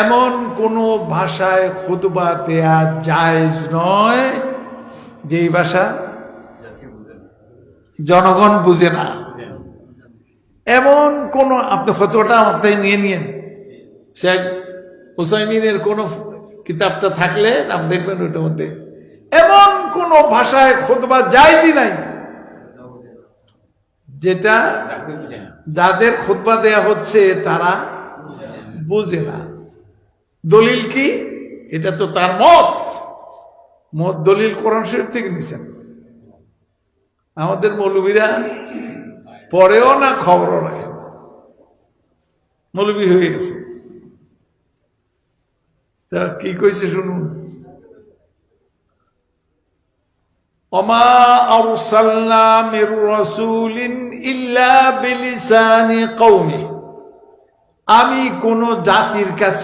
এমন কোনো ভাষায় খুতবা দেয়া জায়েজ নয় যেই ভাষা জনগণ বুঝে না। এমন কোন আপনি ফতোয়াটা আপনি নিয়ে নিয়েন। শেখ হুসাইমিনের কোন কিতাবটা থাকলে আপনি দেখবেন ওইটার মধ্যে। এমন কোন ভাষায় খুতবা জায়জই নাই যেটা যাদের খুতবা দেয়া হচ্ছে তারা বুঝে না। দলিল কি? এটা তো তার মত। মত দলিল কোরআন শরীফ থেকে নিছেন। আমাদের মৌলবীরা পরেও না, খবরও রাখে। মৌলবী হয়ে গেছে। তা কি কইছে শুনুন? আরসালনা মির রাসূলিন ইল্লা বিলিসানি কওমি। আমি কোন জাতির কাছে